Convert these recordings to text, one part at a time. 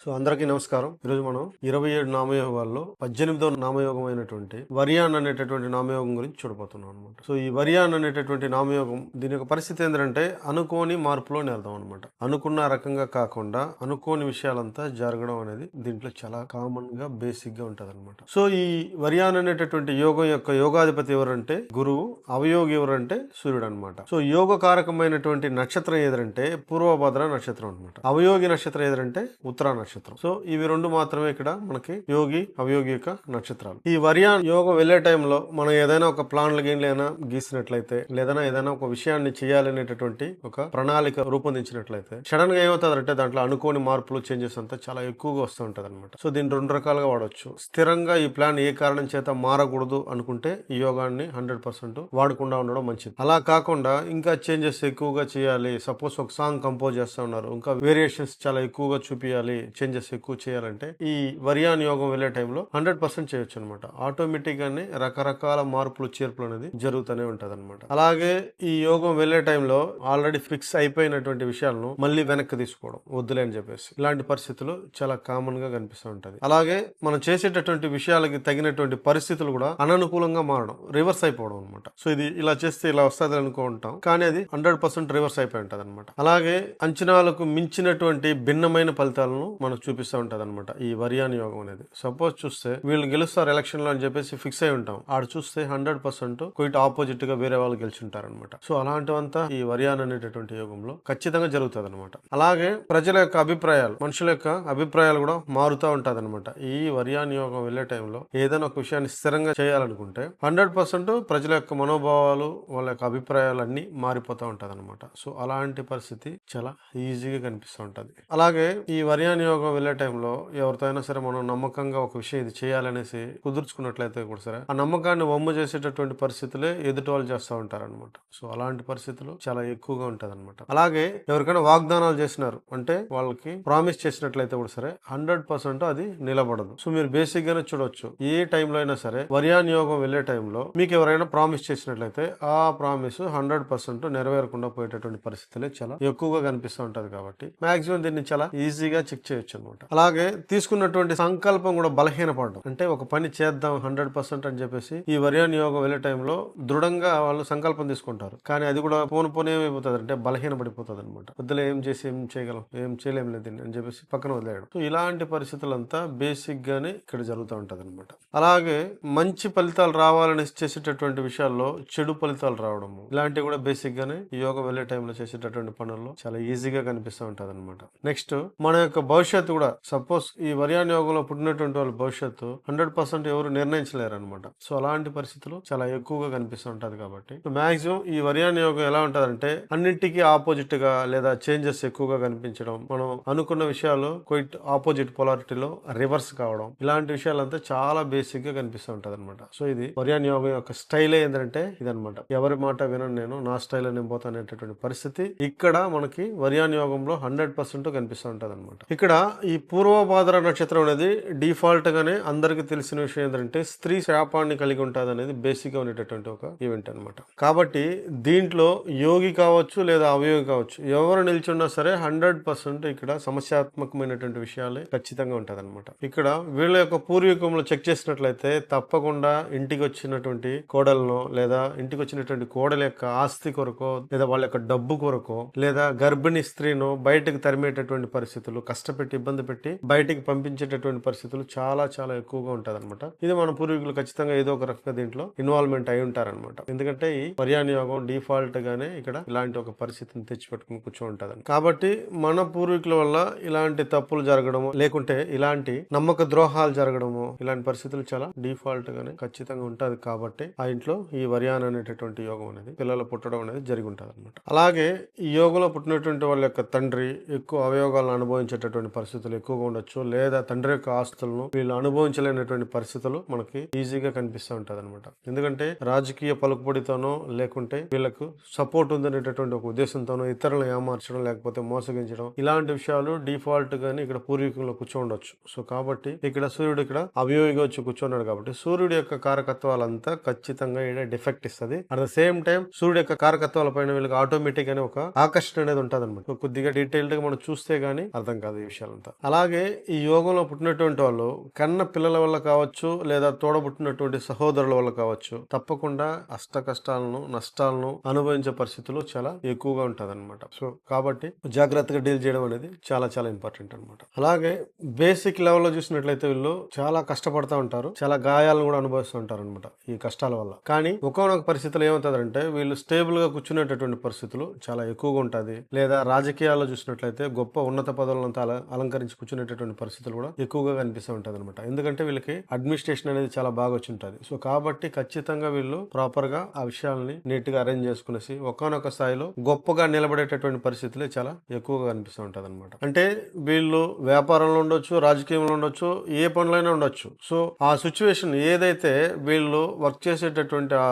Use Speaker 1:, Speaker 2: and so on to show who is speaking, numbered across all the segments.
Speaker 1: So అందరికీ నమస్కారం. ఈరోజు మనం ఇరవై ఏడు నామయోగాల్లో పద్దెనిమిదో నామయోగం అయినటువంటి వరియాన్ అనేటటువంటి నామయోగం గురించి చూడబోతున్నాం అనమాట సో ఈ వరియాన్ అనేటటువంటి నామయోగం దీని యొక్క పరిస్థితి ఏంటంటే అనుకోని మార్పులోనే వెళ్దాం అనమాట అనుకున్న రకంగా కాకుండా అనుకోని విషయాలంతా జరగడం అనేది దీంట్లో చాలా కామన్గా బేసిక్గా ఉంటది అనమాట సో ఈ వరియాన్ అనేటటువంటి యోగం యొక్క యోగాధిపతి ఎవరంటే గురువు అవయోగి ఎవరంటే సూర్యుడు అనమాట సో యోగ కారకమైనటువంటి నక్షత్రం ఏదంటే పూర్వభద్ర నక్షత్రం అనమాట అవయోగి నక్షత్రం ఏదంటే ఉత్తరా నక్షత్రం. సో ఇవి రెండు మాత్రమే ఇక్కడ మనకి యోగి అవయోగి యొక్క నక్షత్రాలు. ఈ వర్యాన్ యోగ వెళ్ళే టైంలో మనం ఏదైనా ఒక ప్లాన్లు ఏదైనా గీసినట్లయితే లేదా ఏదైనా ఒక విషయాన్ని చేయాలనేటటువంటి ఒక ప్రణాళిక రూపొందించినట్లయితే సడన్గా ఏమవుతుందంటే దాంట్లో అనుకోని మార్పులు చేంజెస్ అంతా చాలా ఎక్కువగా వస్తూ ఉంటుంది అనమాట సో దీన్ని రెండు రకాలుగా వాడవచ్చు స్థిరంగా ఈ ప్లాన్ ఏ కారణం చేత మారకూడదు అనుకుంటే ఈ యోగాన్ని హండ్రెడ్ పర్సెంట్ వాడకుండా ఉండడం మంచిది. అలా కాకుండా ఇంకా చేంజెస్ ఎక్కువగా చేయాలి. సపోజ్ ఒక సాంగ్ కంపోజ్ చేస్తూ ఉన్నారు. ఇంకా వేరియేషన్స్ చాలా ఎక్కువగా చూపించాలి చేంజెస్ ఎక్కువ చేయాలంటే ఈ వరియాన్ యోగం వెళ్ళే టైంలో హండ్రెడ్ పర్సెంట్ చేయొచ్చు అనమాట ఆటోమేటిక్ గానే రకరకాల మార్పులు చేర్పులు అనేది జరుగుతూనే ఉంటది అనమాట అలాగే ఈ యోగం వెళ్ళే టైంలో ఆల్రెడీ ఫిక్స్ అయిపోయినటువంటి విషయాలను మళ్ళీ వెనక్కి తీసుకోవడం వద్దులే అని చెప్పేసి ఇలాంటి పరిస్థితులు చాలా కామన్గా కనిపిస్తూ ఉంటది. అలాగే మనం చేసేటటువంటి విషయాలకి తగినటువంటి పరిస్థితులు కూడా అననుకూలంగా మారడం రివర్స్ అయిపోవడం అనమాట సో ఇది ఇలా చేస్తే ఇలా వస్తుంది అనుకుంటాం కానీ అది హండ్రెడ్ పర్సెంట్ రివర్స్ అయిపోయి ఉంటది అనమాట అలాగే అంచనాలకు మించినటువంటి భిన్నమైన ఫలితాలను మనకు చూపిస్తూ ఉంటుంది అనమాట ఈ వరియాన్ యోగం అనేది. సపోజ్ చూస్తే వీళ్ళు గెలుస్తారు ఎలక్షన్లో అని చెప్పేసి ఫిక్స్ అయి ఉంటాం. ఆడ చూస్తే హండ్రెడ్ పర్సెంట్ క్విట్ ఆపోజిట్గా వేరే వాళ్ళు గెలిచింటారు అనమాట సో అలాంటివంతా ఈ వరియాన్ అనేటటువంటి యోగంలో ఖచ్చితంగా జరుగుతుంది అనమాట అలాగే ప్రజల యొక్క అభిప్రాయాలు మనుషుల యొక్క అభిప్రాయాలు కూడా మారుతూ ఉంటుంది అనమాట ఈ వరియాన్ యోగం వెళ్ళే టైంలో ఏదైనా ఒక విషయాన్ని స్థిరంగా చేయాలనుకుంటే హండ్రెడ్ పర్సెంట్ ప్రజల యొక్క మనోభావాలు వాళ్ళ యొక్క అభిప్రాయాలు అన్ని మారిపోతూ ఉంటుంది అనమాట సో అలాంటి పరిస్థితి చాలా ఈజీగా కనిపిస్తూ ఉంటుంది. అలాగే ఈ వరియాన్ యోగం వెళ్ళే టైంలో ఎవరితో అయినా సరే మనం నమ్మకంగా ఒక విషయం ఇది చేయాలనేసి కుదుర్చుకున్నట్లయితే కూడా సరే ఆ నమ్మకాన్ని వమ్ము చేసేటటువంటి పరిస్థితులే ఎదుటి వాళ్ళు చేస్తూ ఉంటారనమాట సో అలాంటి పరిస్థితులు చాలా ఎక్కువగా ఉంటది అలాగే ఎవరికైనా వాగ్దానాలు చేసినారు అంటే వాళ్ళకి ప్రామిస్ చేసినట్లయితే కూడా సరే హండ్రెడ్ పర్సెంట్ అది నిలబడదు. సో మీరు బేసిక్ గానే చూడొచ్చు ఏ టైంలో అయినా సరే వర్యాన్ యోగం వెళ్ళే టైంలో మీకు ఎవరైనా ప్రామిస్ చేసినట్లయితే ఆ ప్రామిస్ హండ్రెడ్ పర్సెంట్ నెరవేరకుండా పోయేటటువంటి పరిస్థితులే చాలా ఎక్కువగా కనిపిస్తూ ఉంటది కాబట్టి మాక్సిమం దీన్ని చాలా ఈజీగా చెక్ చేయొచ్చు. అనమాట అలాగే తీసుకున్నటువంటి సంకల్పం కూడా బలహీనపడడం. అంటే ఒక పని చేద్దాం హండ్రెడ్ పర్సెంట్ అని చెప్పేసి ఈ వర్యాన్ యోగం వెళ్ళే టైంలో దృఢంగా వాళ్ళు సంకల్పం తీసుకుంటారు. కానీ అది కూడా పోను పోను ఏమైపోతుంది అంటే బలహీనపడిపోతుంది అనమాట వద్దులే ఏం చేసి ఏం చేయగలం ఏం చేయలేం లేదు అని చెప్పేసి పక్కన వదిలేయడం. సో ఇలాంటి పరిస్థితులంతా బేసిక్ గానే ఇక్కడ జరుగుతూ ఉంటది అనమాట అలాగే మంచి ఫలితాలు రావాలని చేసేటటువంటి విషయాల్లో చెడు ఫలితాలు రావడము ఇలాంటివి కూడా బేసిక్ గానే యోగ వెళ్ళే టైంలో చేసేటటువంటి పనుల్లో చాలా ఈజీగా కనిపిస్తూ ఉంటది అనమాట నెక్స్ట్ మన యొక్క భవిష్యత్తు కూడా సపోజ్ ఈ వరియాన్ యోగంలో పుట్టినటువంటి వాళ్ళ భవిష్యత్తు హండ్రెడ్ పర్సెంట్ ఎవరు నిర్ణయించలేరు అనమాట సో అలాంటి పరిస్థితులు చాలా ఎక్కువగా కనిపిస్తూ ఉంటది కాబట్టి. మాక్సిమం ఈ వరియాన్ యోగం ఎలా ఉంటదంటే అన్నింటికీ ఆపోజిట్గా లేదా చేంజెస్ ఎక్కువగా కనిపించడం మనం అనుకున్న విషయాలు క్వైట్ ఆపోజిట్ పొలారిటీలో రివర్స్ కావడం ఇలాంటి విషయాలంతా చాలా బేసిక్గా కనిపిస్తూ ఉంటది అనమాట సో ఇది వరియాన్ యోగం యొక్క స్టైల్ ఏంటంటే ఇదనమాట ఎవరి మాట వినను నేను నా స్టైల్ నేను పోతా అనేటటువంటి పరిస్థితి ఇక్కడ మనకి వరియాన్ యోగంలో హండ్రెడ్ పర్సెంట్ కనిపిస్తూ ఉంటది అనమాట ఇక్కడ ఈ పూర్వభాద్ర నక్షత్రం అనేది డిఫాల్ట్ గానే అందరికి తెలిసిన విషయం ఏంటంటే స్త్రీ శాపాన్ని కలిగి ఉంటుంది అనేది బేసిక్గా ఉండేటటువంటి ఒక ఈవెంట్ అనమాట కాబట్టి దీంట్లో యోగి కావచ్చు లేదా అవయోగి కావచ్చు ఎవరు నిల్చున్నా సరే హండ్రెడ్ పర్సెంట్ ఇక్కడ సమస్యాత్మకమైనటువంటి విషయాలే ఖచ్చితంగా ఉంటుంది అనమాట ఇక్కడ వీళ్ళ యొక్క పూర్వీకంలో చెక్ చేసినట్లయితే తప్పకుండా ఇంటికి వచ్చినటువంటి కోడలను లేదా ఇంటికి వచ్చినటువంటి కోడల యొక్క ఆస్తి కొరకో లేదా వాళ్ళ యొక్క డబ్బు కొరకో లేదా గర్భిణీ స్త్రీను బయటకు తరిమేటటువంటి పరిస్థితులు కష్టపెట్టి ఇబ్బంది పెట్టి బయటికి పంపించేటటువంటి పరిస్థితులు చాలా చాలా ఎక్కువగా ఉంటది అనమాట ఇది మన పూర్వీకులు ఖచ్చితంగా ఏదో ఒక రకంగా దీంట్లో ఇన్వాల్వ్మెంట్ అయి ఉంటారన్నమాట. ఎందుకంటే ఈ పర్యాణ యోగం డిఫాల్ట్ గానే ఇక్కడ ఇలాంటి ఒక పరిస్థితిని తెచ్చిపెట్టుకుని కూర్చో ఉంటది కాబట్టి మన పూర్వీకుల వల్ల ఇలాంటి తప్పులు జరగడము లేకుంటే ఇలాంటి నమ్మక ద్రోహాలు జరగడము ఇలాంటి పరిస్థితులు చాలా డిఫాల్ట్ గానే ఖచ్చితంగా ఉంటుంది కాబట్టి ఆ ఇంట్లో ఈ వరియాన్ అనేటటువంటి యోగం అనేది పిల్లలు పుట్టడం అనేది జరిగి ఉంటుంది అనమాట అలాగే ఈ యోగంలో పుట్టినటువంటి వాళ్ళ యొక్క తండ్రి ఎక్కువ అవయోగాలను అనుభవించేటటువంటి పరిస్థితులు ఎక్కువగా ఉండొచ్చు లేదా తండ్రి యొక్క ఆస్తులను వీళ్ళు అనుభవించలేనటువంటి పరిస్థితులు మనకి ఈజీగా కనిపిస్తూ ఉంటుంది అనమాట ఎందుకంటే రాజకీయ పలుకుబడితోనో లేకుంటే వీళ్ళకు సపోర్ట్ ఉందనేటటువంటి ఒక ఉద్దేశంతోనో ఇతరులను ఏమార్చడం లేకపోతే మోసగించడం ఇలాంటి విషయాలు డిఫాల్ట్ గాని ఇక్కడ పూర్వీకుల్లో కూర్చోండొచ్చు సో కాబట్టి ఇక్కడ సూర్యుడు ఇక్కడ అవయోగిగా వచ్చి కూర్చున్నాడు కాబట్టి సూర్యుడు యొక్క కారకత్వాలంతా ఖచ్చితంగా ఇక్కడ డిఫెక్ట్ ఇస్తుంది. అట్ ద సేమ్ టైం సూర్యుడు యొక్క కారకత్వాల పైన వీళ్ళకి ఆటోమేటిక్ అని ఒక ఆకర్షణ అనేది ఉంటుంది అనమాట కొద్దిగా డీటెయిల్డ్గా మనం చూస్తే గానీ అర్థం కాదు ఈ విషయం విషయాలంతా అలాగే ఈ యోగంలో పుట్టినటువంటి వాళ్ళు కన్న పిల్లల వల్ల కావచ్చు లేదా తోడబుట్టినటువంటి సహోదరుల వల్ల కావచ్చు తప్పకుండా అష్ట కష్టాలను నష్టాలను అనుభవించే పరిస్థితులు చాలా ఎక్కువగా ఉంటుంది అనమాట సో కాబట్టి జాగ్రత్తగా డీల్ చేయడం అనేది చాలా చాలా ఇంపార్టెంట్ అనమాట అలాగే బేసిక్ లెవెల్లో చూసినట్లయితే వీళ్ళు చాలా కష్టపడతా ఉంటారు చాలా గాయాలను కూడా అనుభవిస్తూ ఉంటారు అనమాట ఈ కష్టాల వల్ల. కానీ ఒకనొక పరిస్థితులు ఏమవుతుందంటే వీళ్ళు స్టేబుల్గా కూర్చునేటటువంటి పరిస్థితులు చాలా ఎక్కువగా ఉంటుంది. లేదా రాజకీయాల్లో చూసినట్లయితే గొప్ప ఉన్నత పదవులను అలంకరించి కూర్చునేటటువంటి పరిస్థితులు కూడా ఎక్కువగా కనిపిస్తూ ఉంటుంది అనమాట ఎందుకంటే వీళ్ళకి అడ్మినిస్ట్రేషన్ అనేది చాలా బాగా వచ్చి ఉంటుంది సో కాబట్టి ఖచ్చితంగా వీళ్ళు ప్రాపర్గా ఆ విషయాలని నీట్గా అరేంజ్ చేసుకునేసి ఒకనొక స్థాయిలో గొప్పగా నిలబడేటటువంటి పరిస్థితులే చాలా ఎక్కువగా కనిపిస్తూ ఉంటుంది అనమాట అంటే వీళ్ళు వ్యాపారంలో ఉండొచ్చు రాజకీయంలో ఉండొచ్చు ఏ పనులైనా ఉండొచ్చు. సో ఆ సిచ్యువేషన్ ఏదైతే వీళ్ళు వర్క్ చేసేటటువంటి ఆ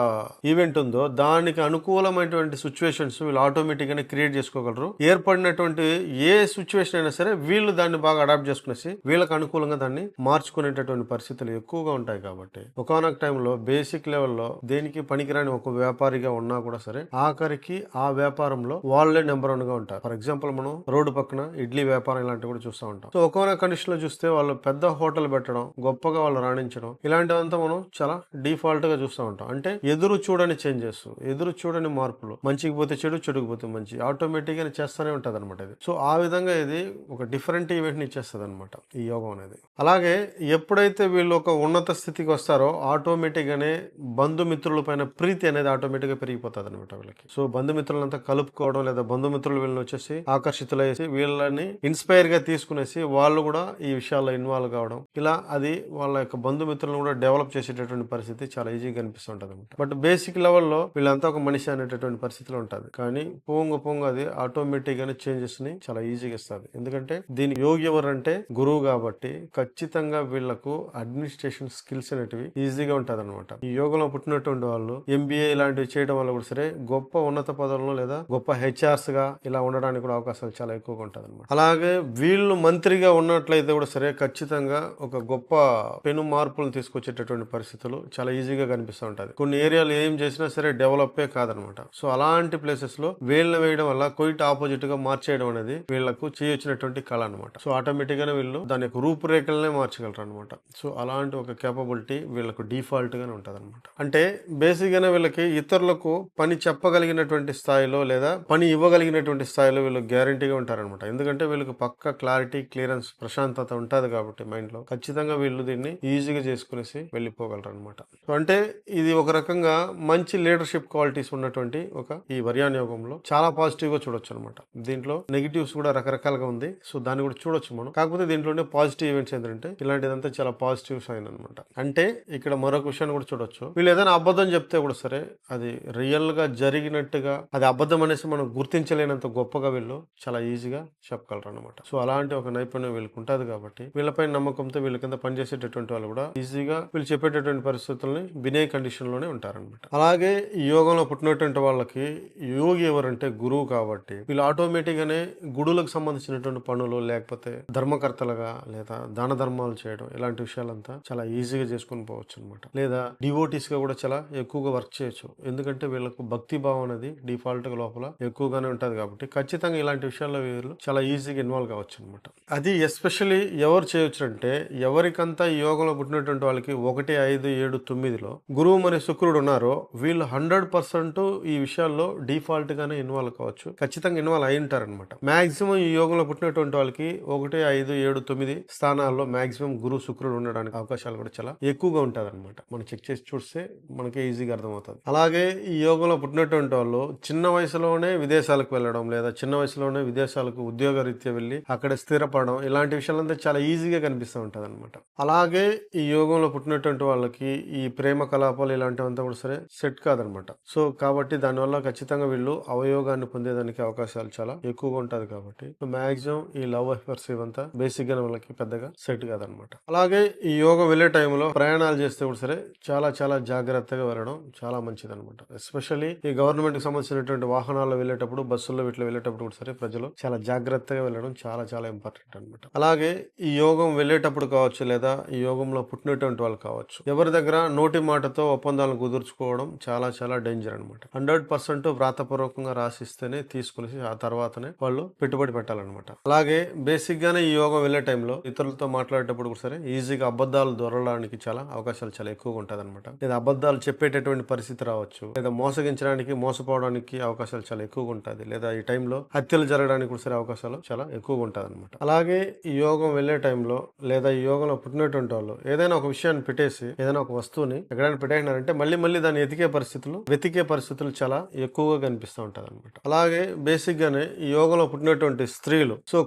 Speaker 1: ఈవెంట్ ఉందో దానికి అనుకూలమైనటువంటి సిచ్యువేషన్స్ వీళ్ళు ఆటోమేటిక్ గానే క్రియేట్ చేసుకోగలరు. ఏర్పడినటువంటి ఏ సిచ్యువేషన్ అయినా సరే వీళ్ళు దాన్ని బాగా అడాప్ట్ చేసుకునేసి వీళ్ళకి అనుకూలంగా దాన్ని మార్చుకునేటటువంటి పరిస్థితులు ఎక్కువగా ఉంటాయి కాబట్టి ఒకనొక టైంలో బేసిక్ లెవెల్లో దేనికి పనికిరాని ఒక వ్యాపారిగా ఉన్నా కూడా సరే ఆఖరికి ఆ వ్యాపారంలో వాళ్ళే నెంబర్ వన్గా ఉంటారు. ఫర్ ఎగ్జాంపుల్ మనం రోడ్డు పక్కన ఇడ్లీ వ్యాపారం ఇలాంటివి కూడా చూస్తూ ఉంటాం. సో ఒకనొక కండిషన్లో చూస్తే వాళ్ళు పెద్ద హోటల్ పెట్టడం గొప్పగా వాళ్ళు రాణించడం ఇలాంటివంతా మనం చాలా డిఫాల్ట్గా చూస్తూ ఉంటాం. అంటే ఎదురు చూడని చేంజెస్ ఎదురు చూడని మార్పులు మంచికి పోతే చెడు చెడుకు పోతే మంచి ఆటోమేటిక్గా చేస్తూనే ఉంటుంది అనమాట ఇది. సో ఆ విధంగా ఇది ఒక డిఫరెంట్ ఇలాంటి ఈవెంట్ని ఇచ్చేస్తుంది అనమాట ఈ యోగం అనేది. అలాగే ఎప్పుడైతే వీళ్ళు ఒక ఉన్నత స్థితికి వస్తారో ఆటోమేటిక్గానే బంధుమిత్రుల పైన ప్రీతి అనేది ఆటోమేటిక్గా పెరిగిపోతుంది అనమాట వీళ్ళకి. సో బంధుమిత్రులంతా కలుపుకోవడం లేదా బంధుమిత్రులు వీళ్ళని వచ్చేసి ఆకర్షితులయ్యేసి వీళ్ళని ఇన్స్పైర్గా తీసుకునేసి వాళ్ళు కూడా ఈ విషయాల్లో ఇన్వాల్వ్ కావడం. ఇలా అది వాళ్ళ యొక్క బంధుమిత్రులను కూడా డెవలప్ చేసేటటువంటి పరిస్థితి చాలా ఈజీగా కనిపిస్తుంటుంది అనమాట బట్ బేసిక్ లెవెల్లో వీళ్ళంతా ఒక మనిషి అనేటటువంటి పరిస్థితిలో ఉంటుంది కానీ పోంగ పోంగ అది ఆటోమేటిక్ గానే చేంజెస్ చాలా ఈజీగా ఇస్తుంది. ఎందుకంటే దీని యోగి ఎవరంటే గురువు కాబట్టి ఖచ్చితంగా వీళ్ళకు అడ్మినిస్ట్రేషన్ స్కిల్స్ అనేటివి ఈజీగా ఉంటుంది అనమాట ఈ యోగంలో పుట్టినటువంటి వాళ్ళు ఎంబీఏ ఇలాంటివి చేయడం వల్ల కూడా సరే గొప్ప ఉన్నత పదవులను లేదా గొప్ప హెచ్ఆర్స్గా ఇలా ఉండడానికి కూడా అవకాశాలు చాలా ఎక్కువగా ఉంటుంది అనమాట అలాగే వీళ్ళు మంత్రిగా ఉన్నట్లయితే కూడా సరే ఖచ్చితంగా ఒక గొప్ప పెను మార్పులను తీసుకొచ్చేటటువంటి పరిస్థితులు చాలా ఈజీగా కనిపిస్తూ ఉంటది. కొన్ని ఏరియాలు ఏం చేసినా సరే డెవలపే కాదనమాట సో అలాంటి ప్లేసెస్లో వీళ్ళని వేయడం వల్ల కొయిట్ ఆపోజిట్గా మార్చేయడం అనేది వీళ్ళకు చేయొచ్చినటువంటి కళ అనమాట సో ఆటోమేటిక్గానే వీళ్ళు దాని యొక్క రూపురేఖలనే మార్చగలరు అనమాట సో అలాంటి ఒక కేపబిలిటీ వీళ్ళకు డిఫాల్ట్ ఉంటుంది అనమాట అంటే బేసిక్గానే వీళ్ళకి ఇతరులకు పని చెప్పగలిగినటువంటి స్థాయిలో లేదా పని ఇవ్వగలిగినటువంటి స్థాయిలో వీళ్ళు గ్యారంటీగా ఉంటారనమాట ఎందుకంటే వీళ్ళకి పక్క క్లారిటీ క్లియరెన్స్ ప్రశాంతత ఉంటుంది కాబట్టి మైండ్లో. ఖచ్చితంగా వీళ్ళు దీన్ని ఈజీగా చేసుకునేసి వెళ్ళిపోగలరు అనమాట సో అంటే ఇది ఒక రకంగా మంచి లీడర్షిప్ క్వాలిటీస్ ఉన్నటువంటి ఒక ఈ వర్యాన్ యోగంలో చాలా పాజిటివ్గా చూడొచ్చు అనమాట దీంట్లో నెగిటివ్స్ కూడా రకరకాలుగా ఉంది. సో దాని కూడా చూడొచ్చు మనం. కాకపోతే దీంట్లోనే పాజిటివ్ ఈవెంట్స్ ఏంటంటే ఇలాంటిదంతా చాలా పాజిటివ్ సైన్ అనమాట అంటే ఇక్కడ మరొక విషయాన్ని కూడా చూడొచ్చు. వీళ్ళు ఏదైనా అబద్ధం చెప్తే కూడా సరే అది రియల్గా జరిగినట్టుగా అది అబద్ధం అనేసి మనం గుర్తించలేనంత గొప్పగా వీళ్ళు చాలా ఈజీగా చెప్పగలరు అనమాట సో అలాంటి ఒక నైపుణ్యం వీళ్ళకి ఉంటుంది కాబట్టి వీళ్ళపై నమ్మకంతో వీళ్ళ కింద పనిచేసేటటువంటి వాళ్ళు కూడా ఈజీగా వీళ్ళు చెప్పేటటువంటి పరిస్థితుల్ని వినే కండిషన్లోనే ఉంటారనమాట అలాగే ఈ యోగంలో పుట్టినటువంటి వాళ్ళకి యోగి ఎవరంటే గురువు కాబట్టి వీళ్ళు ఆటోమేటిక్ గానే గుడులకు సంబంధించినటువంటి పనులు లేకపోతే ధర్మకర్తలుగా లేదా దాన ధర్మాలు చేయడం ఇలాంటి విషయాలంతా చాలా ఈజీగా చేసుకొని పోవచ్చు అనమాట లేదా డివోటీస్గా కూడా చాలా ఎక్కువగా వర్క్ చేయొచ్చు. ఎందుకంటే వీళ్ళకు భక్తి భావం అనేది డిఫాల్ట్గా లోపల ఎక్కువగానే ఉంటుంది కాబట్టి ఖచ్చితంగా ఇలాంటి విషయాల్లో వీళ్ళు చాలా ఈజీగా ఇన్వాల్వ్ కావచ్చు అనమాట అది ఎస్పెషల్లీ ఎవరు చేయొచ్చు అంటే ఎవరికంతా యోగంలో పుట్టినటువంటి వాళ్ళకి ఒకటి ఐదు ఏడు తొమ్మిదిలో గురువు మరియు శుక్రుడు ఉన్నారో వీళ్ళు హండ్రెడ్ పర్సెంట్ ఈ విషయాల్లో డిఫాల్ట్ గానే ఇన్వాల్వ్ కావచ్చు. ఖచ్చితంగా ఇన్వాల్వ్ అయి ఉంటారనమాట మాక్సిమం ఈ యోగంలో పుట్టినటువంటి వాళ్ళకి ఒకటి ఐదు ఏడు తొమ్మిది స్థానాల్లో మాక్సిమం గురు శుక్రుడు ఉండడానికి అవకాశాలు కూడా చాలా ఎక్కువగా ఉంటుంది అనమాట మనం చెక్ చేసి చూస్తే మనకి ఈజీగా అర్థమవుతుంది. అలాగే ఈ యోగంలో పుట్టినటువంటి వాళ్ళు చిన్న వయసులోనే విదేశాలకు వెళ్ళడం లేదా చిన్న వయసులోనే విదేశాలకు ఉద్యోగ రీత్యా వెళ్ళి అక్కడ స్థిరపడడం ఇలాంటి విషయాలంతా చాలా ఈజీగా కనిపిస్తూ ఉంటుంది అనమాట అలాగే ఈ యోగంలో పుట్టినటువంటి వాళ్ళకి ఈ ప్రేమ కలాపాలు ఇలాంటివంతా కూడా సరే సెట్ కాదనమాట సో కాబట్టి దానివల్ల ఖచ్చితంగా వీళ్ళు అవయోగాన్ని పొందేదానికి అవకాశాలు చాలా ఎక్కువగా ఉంటుంది కాబట్టి. మాక్సిమం ఈ లవ్ అఫేర్స్ ఇవంతా బేసిక్గా వాళ్ళకి పెద్దగా సెట్ కాదనమాట. అలాగే ఈ యోగ వెళ్ళే టైంలో ప్రయాణాలు చేస్తే కూడా సరే చాలా చాలా జాగ్రత్తగా వెళ్ళడం చాలా మంచిది అనమాట ఎస్పెషల్లీ ఈ గవర్నమెంట్కి సంబంధించినటువంటి వాహనాల్లో వెళ్ళేటప్పుడు బస్సుల్లో వీటిలో వెళ్ళేటప్పుడు కూడా సరే ప్రజలు చాలా జాగ్రత్తగా వెళ్ళడం చాలా చాలా ఇంపార్టెంట్ అనమాట. అలాగే ఈ యోగం వెళ్ళేటప్పుడు కావచ్చు లేదా ఈ యోగంలో పుట్టినటువంటి వాళ్ళు కావచ్చు ఎవరి దగ్గర నోటి మాటతో ఒప్పందాలను కుదుర్చుకోవడం చాలా చాలా డేంజర్ అనమాట. హండ్రెడ్ పర్సెంట్ వ్రాతపూర్వకంగా రాసిస్తేనే తీసుకుని ఆ తర్వాతనే వాళ్ళు పెట్టుబడి పెట్టాలన్నమాట. అలాగే బేసిక్ గానే ఈ యోగం వెళ్ళే టైంలో ఇతరులతో మాట్లాడేటప్పుడు కూడా సరే ఈజీగా అబద్ధాలు దొరలడానికి చాలా అవకాశాలు చాలా ఎక్కువగా ఉంటుంది అనమాట లేదా అబద్ధాలు చెప్పేటటువంటి పరిస్థితి రావచ్చు లేదా మోసగించడానికి మోసపోవడానికి అవకాశాలు చాలా ఎక్కువగా ఉంటుంది లేదా ఈ టైంలో హత్యలు జరగడానికి కూడా సరే అవకాశాలు చాలా ఎక్కువగా ఉంటుంది అనమాట అలాగే ఈ యోగం వెళ్ళే టైంలో లేదా ఈ యోగంలో పుట్టినటువంటి వాళ్ళు ఏదైనా ఒక విషయాన్ని పెట్టేసి ఏదైనా ఒక వస్తువుని ఎక్కడైనా పెట్టేసినారంటే మళ్ళీ మళ్ళీ దాన్ని ఎతికే పరిస్థితులు వెతికే పరిస్థితులు చాలా ఎక్కువగా కనిపిస్తూ ఉంటుంది అనమాట అలాగే బేసిక్ గానే ఈ యోగంలో పుట్టినటువంటి స్త్రీలు సో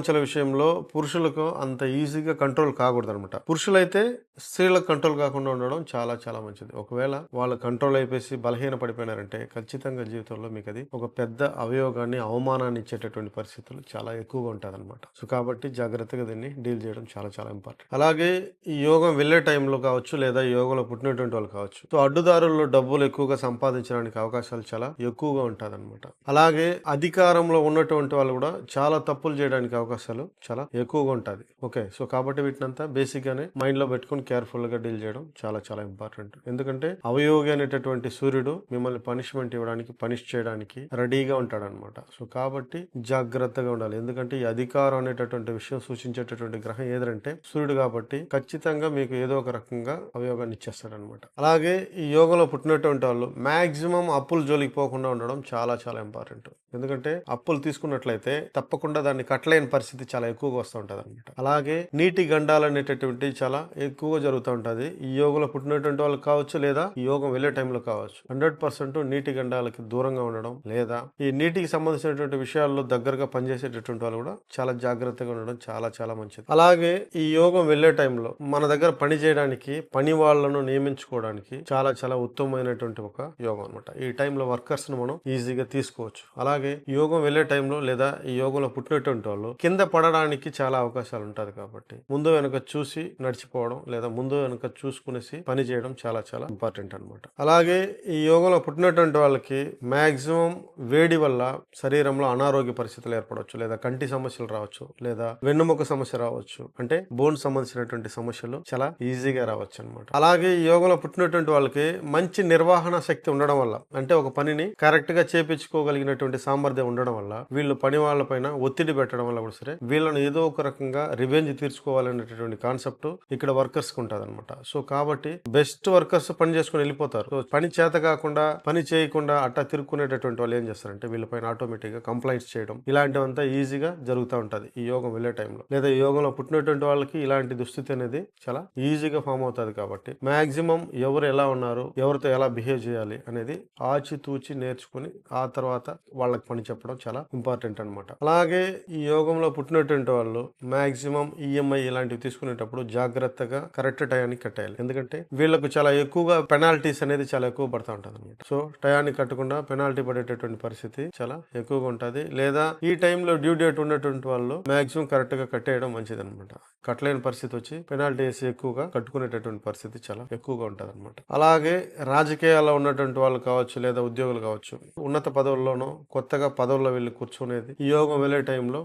Speaker 1: కామవంచల విషయంలో పురుషులకు అంత ఈజీగా కంట్రోల్ కాకూడదు అనమాట పురుషులైతే స్త్రీలకు కంట్రోల్ కాకుండా ఉండడం చాలా చాలా మంచిది. ఒకవేళ వాళ్ళు కంట్రోల్ అయిపోయి బలహీన పడిపోయినారంటే ఖచ్చితంగా జీవితంలో మీకు అది ఒక పెద్ద అవయోగాన్ని అవమానాన్ని ఇచ్చేటటువంటి పరిస్థితులు చాలా ఎక్కువగా ఉంటుంది అనమాట సో కాబట్టి జాగ్రత్తగా దీన్ని డీల్ చేయడం చాలా చాలా ఇంపార్టెంట్. అలాగే ఈ యోగం వెళ్ళే టైంలో కావచ్చు లేదా యోగంలో పుట్టినటువంటి వాళ్ళు కావచ్చు. సో అడ్డుదారుల్లో డబ్బులు ఎక్కువగా సంపాదించడానికి అవకాశాలు చాలా ఎక్కువగా ఉంటుంది అనమాట అలాగే అధికారంలో ఉన్నటువంటి వాళ్ళు కూడా చాలా తప్పులు చేయడానికి అవకాశం అవకాశాలు చాలా ఎక్కువగా ఉంటుంది. ఓకే సో కాబట్టి వీటినంతా బేసిక్ గానే మైండ్లో పెట్టుకుని కేర్ఫుల్గా డీల్ చేయడం చాలా చాలా ఇంపార్టెంట్. ఎందుకంటే అవయోగి అనేటటువంటి సూర్యుడు మిమ్మల్ని పనిష్మెంట్ ఇవ్వడానికి పనిష్ చేయడానికి రెడీగా ఉంటాడు అనమాట సో కాబట్టి జాగ్రత్తగా ఉండాలి. ఎందుకంటే ఈ అధికారం అనేటటువంటి విషయం సూచించేటటువంటి గ్రహం ఏదంటే సూర్యుడు కాబట్టి ఖచ్చితంగా మీకు ఏదో ఒక రకంగా అవయోగాన్ని ఇచ్చేస్తాడు అనమాట అలాగే ఈ యోగంలో పుట్టినటువంటి వాళ్ళు మాక్సిమం అప్పులు జోలికి పోకుండా ఉండడం చాలా చాలా ఇంపార్టెంట్. ఎందుకంటే అప్పులు తీసుకున్నట్లయితే తప్పకుండా దాన్ని కట్టలేని పరిస్థితి చాలా ఎక్కువగా వస్తూ ఉంటుంది అనమాట అలాగే నీటి గండాలు అనేటటువంటి చాలా ఎక్కువగా జరుగుతూ ఉంటుంది. ఈ యోగంలో పుట్టినటువంటి వాళ్ళు కావచ్చు లేదా ఈ యోగం వెళ్ళే టైంలో కావచ్చు. హండ్రెడ్ పర్సెంట్ నీటి గండాలకి దూరంగా ఉండడం లేదా ఈ నీటికి సంబంధించినటువంటి విషయాల్లో దగ్గరగా పనిచేసేటటువంటి వాళ్ళు కూడా చాలా జాగ్రత్తగా ఉండడం చాలా చాలా మంచిది. అలాగే ఈ యోగం వెళ్ళే టైంలో మన దగ్గర పని చేయడానికి పని వాళ్ళను నియమించుకోవడానికి చాలా చాలా ఉత్తమమైనటువంటి ఒక యోగం అనమాట ఈ టైంలో వర్కర్స్ను మనం ఈజీగా తీసుకోవచ్చు. అలాగే యోగం వెళ్ళే టైంలో లేదా ఈ యోగంలో పుట్టినటువంటి వాళ్ళు కింద పడడానికి చాలా అవకాశాలు ఉంటుంది కాబట్టి ముందు వెనుక చూసి నడిచిపోవడం లేదా ముందు వెనుక చూసుకునేసి పని చేయడం చాలా చాలా ఇంపార్టెంట్ అనమాట అలాగే ఈ యోగంలో పుట్టినటువంటి వాళ్ళకి మ్యాక్సిమం వేడి వల్ల శరీరంలో అనారోగ్య పరిస్థితులు ఏర్పడవచ్చు లేదా కంటి సమస్యలు రావచ్చు లేదా వెన్నుముక సమస్య రావచ్చు. అంటే బోన్ సంబంధించినటువంటి సమస్యలు చాలా ఈజీగా రావచ్చు అనమాట అలాగే ఈ యోగంలో పుట్టినటువంటి వాళ్ళకి మంచి నిర్వహణ శక్తి ఉండడం వల్ల అంటే ఒక పనిని కరెక్ట్గా చేపించుకోగలిగినటువంటి సామర్థ్యం ఉండడం వల్ల వీళ్ళు పని వాళ్ళ పైన ఒత్తిడి పెట్టడం వల్ల కూడా సరే వీళ్ళను ఏదో ఒక రకంగా రివెంజ్ తీర్చుకోవాలనేటటువంటి కాన్సెప్ట్ ఇక్కడ వర్కర్స్కి ఉంటుంది అనమాట సో కాబట్టి బెస్ట్ వర్కర్స్ పని చేసుకుని వెళ్ళిపోతారు. సో పని చేత కాకుండా పని చేయకుండా అట్టా తిరుక్కునేటటువంటి వాళ్ళు ఏం చేస్తారంటే వీళ్ళపైన ఆటోమేటిక్గా కంప్లైంట్స్ చేయడం ఇలాంటివంతా ఈజీగా జరుగుతూ ఉంటది ఈ యోగం వెళ్ళే టైంలో లేదా ఈ యోగంలో పుట్టినటువంటి వాళ్ళకి ఇలాంటి దుస్థితి అనేది చాలా ఈజీగా ఫామ్ అవుతుంది కాబట్టి మాక్సిమం ఎవరు ఎలా ఉన్నారు ఎవరితో ఎలా బిహేవ్ చేయాలి అనేది ఆచితూచి నేర్చుకుని ఆ తర్వాత వాళ్ళకి పని చెప్పడం చాలా ఇంపార్టెంట్ అన్నమాట. అలాగే ఈ యోగం యోగంలో పుట్టినటువంటి వాళ్ళు మాక్సిమం ఈఎంఐ ఇలాంటివి తీసుకునేటప్పుడు జాగ్రత్తగా కరెక్ట్ టయానికి కట్టేయాలి. ఎందుకంటే వీళ్ళకు చాలా ఎక్కువగా పెనాల్టీస్ అనేది చాలా ఎక్కువ పడతా ఉంటుంది అనమాట సో టయానికి కట్టకుండా పెనాల్టీ పడేటటువంటి పరిస్థితి చాలా ఎక్కువగా ఉంటుంది. లేదా ఈ టైంలో డ్యూ డేట్ ఉన్నటువంటి వాళ్ళు మాక్సిమం కరెక్ట్గా కట్టేయడం మంచిది అనమాట కట్టలేని పరిస్థితి వచ్చి పెనాల్టీ వేసి ఎక్కువగా కట్టుకునేటటువంటి పరిస్థితి చాలా ఎక్కువగా ఉంటుంది అనమాట అలాగే రాజకీయాల్లో ఉన్నటువంటి వాళ్ళు కావచ్చు లేదా ఉద్యోగులు కావచ్చు ఉన్నత పదవుల్లోనో కొత్తగా పదవుల్లో వెళ్ళి కూర్చునేది ఈ యోగం వెళ్ళే టైంలో